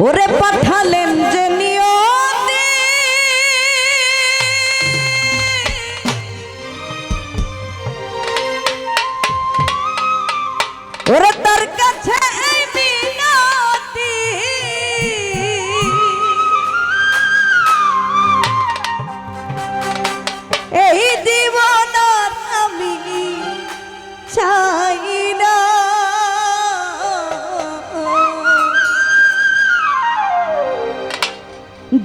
¡Urre!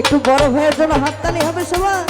একটু বড় হয়ে যেন হাততালি হবে সবাই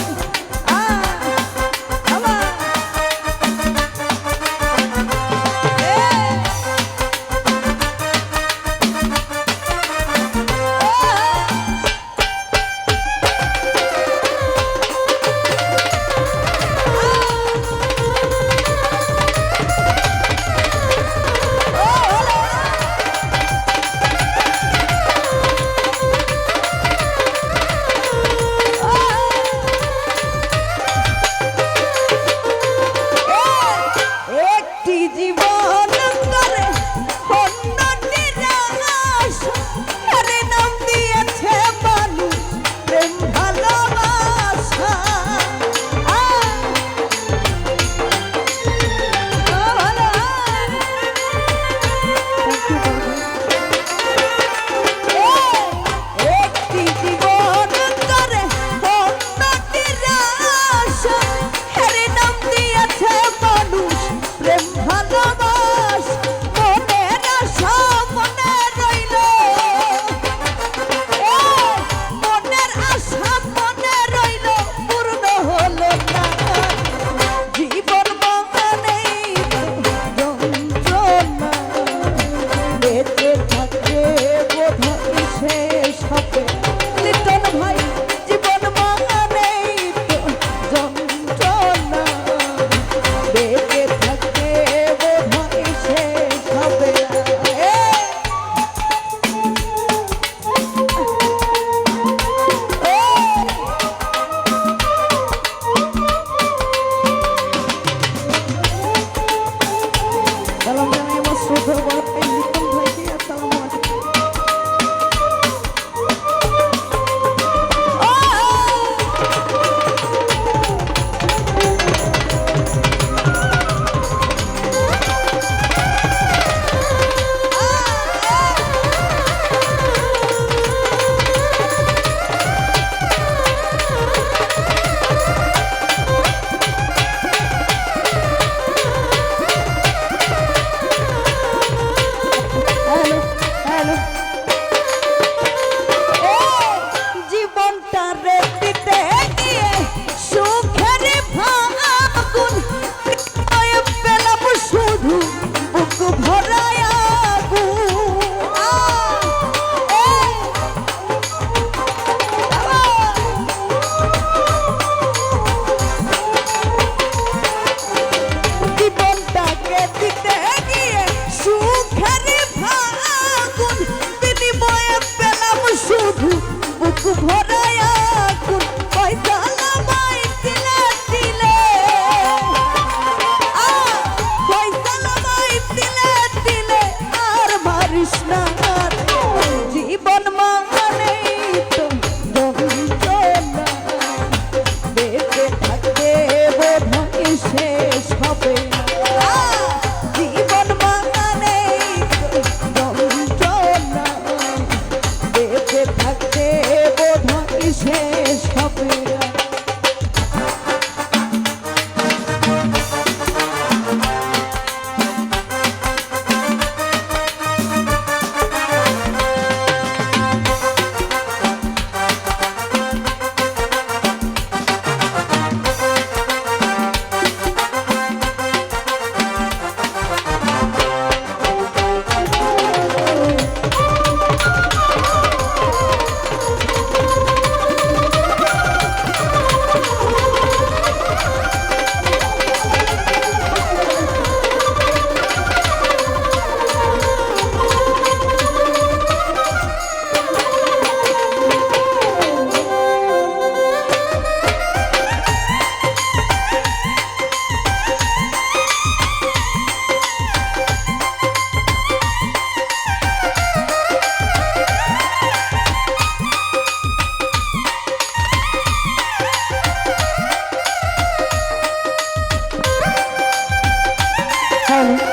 Hello.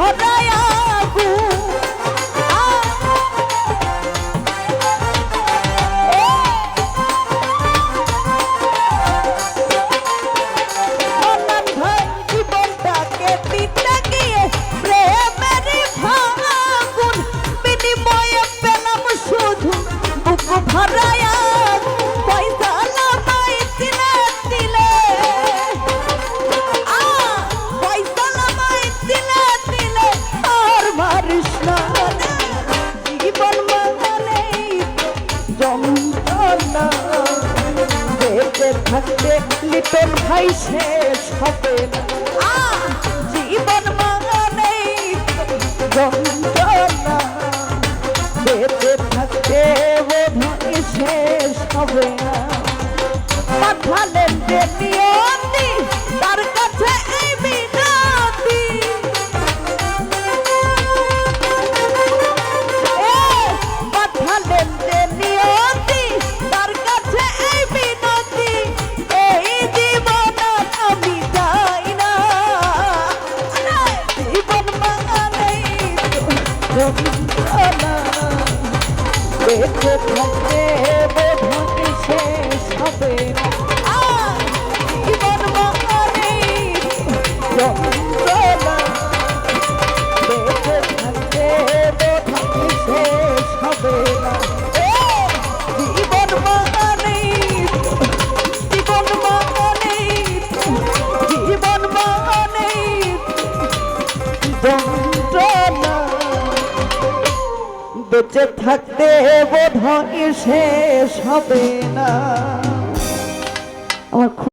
ঘটায়া থাকতে লিটন ভাই শেষ হবে না। জীবন মানেই যন্ত্রণা। বেঁচে থাকতে বোধ শেষ হবে না। বেঁচে থাকতে বোধ শেষ হবে না। বেঁচে থাকতে বোধ হয় শেষ হবে না। আমার